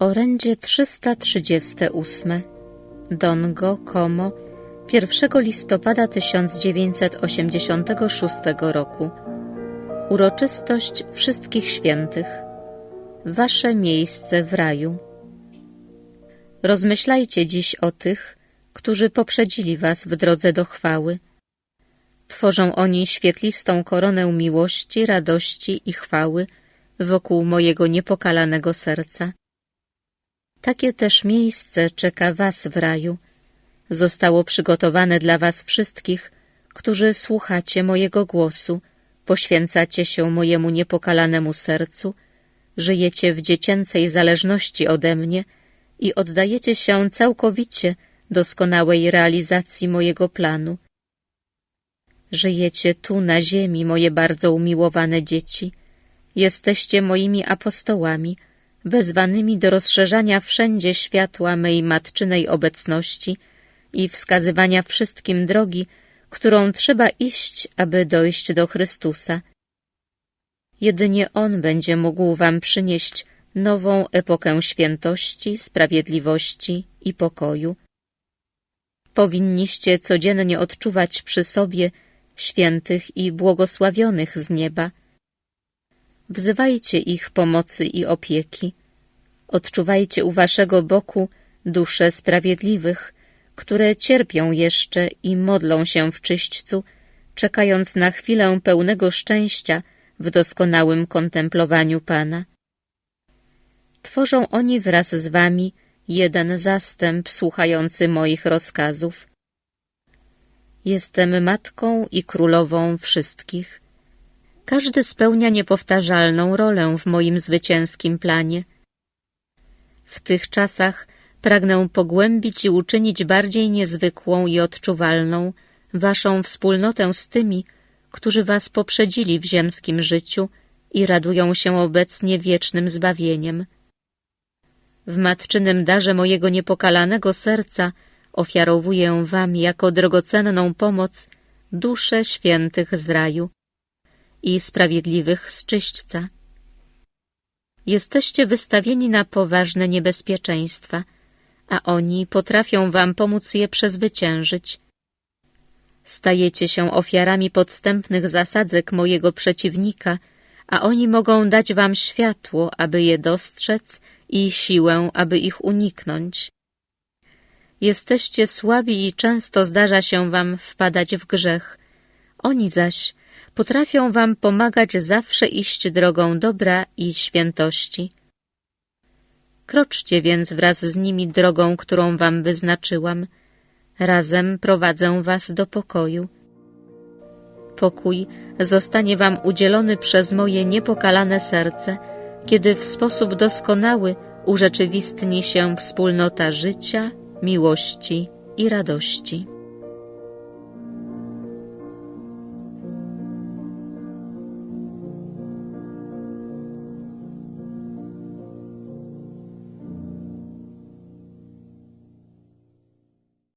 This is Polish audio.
Orędzie 338 Dongo, Como 1 listopada 1986 roku Uroczystość Wszystkich Świętych Wasze miejsce w raju Rozmyślajcie dziś o tych, którzy poprzedzili was w drodze do chwały. Tworzą oni świetlistą koronę miłości, radości i chwały wokół mojego niepokalanego serca. Takie też miejsce czeka was w raju. Zostało przygotowane dla was wszystkich, którzy słuchacie mojego głosu, poświęcacie się mojemu niepokalanemu sercu, żyjecie w dziecięcej zależności ode mnie i oddajecie się całkowicie doskonałej realizacji mojego planu. Żyjecie tu na ziemi, moje bardzo umiłowane dzieci. Jesteście moimi apostołami – wezwanymi do rozszerzania wszędzie światła mej matczynej obecności i wskazywania wszystkim drogi, którą trzeba iść, aby dojść do Chrystusa. Jedynie On będzie mógł wam przynieść nową epokę świętości, sprawiedliwości i pokoju. Powinniście codziennie odczuwać przy sobie świętych i błogosławionych z nieba, Wzywajcie ich pomocy i opieki. Odczuwajcie u waszego boku dusze sprawiedliwych, które cierpią jeszcze i modlą się w czyśćcu, czekając na chwilę pełnego szczęścia w doskonałym kontemplowaniu Pana. Tworzą oni wraz z wami jeden zastęp słuchający moich rozkazów. Jestem matką i królową wszystkich. Każdy spełnia niepowtarzalną rolę w moim zwycięskim planie. W tych czasach pragnę pogłębić i uczynić bardziej niezwykłą i odczuwalną waszą wspólnotę z tymi, którzy was poprzedzili w ziemskim życiu i radują się obecnie wiecznym zbawieniem. W matczynym darze mojego niepokalanego serca ofiarowuję wam jako drogocenną pomoc dusze świętych z raju, i sprawiedliwych z czyśćca. Jesteście wystawieni na poważne niebezpieczeństwa, a oni potrafią wam pomóc je przezwyciężyć. Stajecie się ofiarami podstępnych zasadzek mojego przeciwnika, a oni mogą dać wam światło, aby je dostrzec i siłę, aby ich uniknąć. Jesteście słabi i często zdarza się wam wpadać w grzech. Oni zaś potrafią wam pomagać zawsze iść drogą dobra i świętości. Kroczcie więc wraz z nimi drogą, którą wam wyznaczyłam. Razem prowadzę was do pokoju. Pokój zostanie wam udzielony przez moje niepokalane serce, kiedy w sposób doskonały urzeczywistni się wspólnota życia, miłości i radości.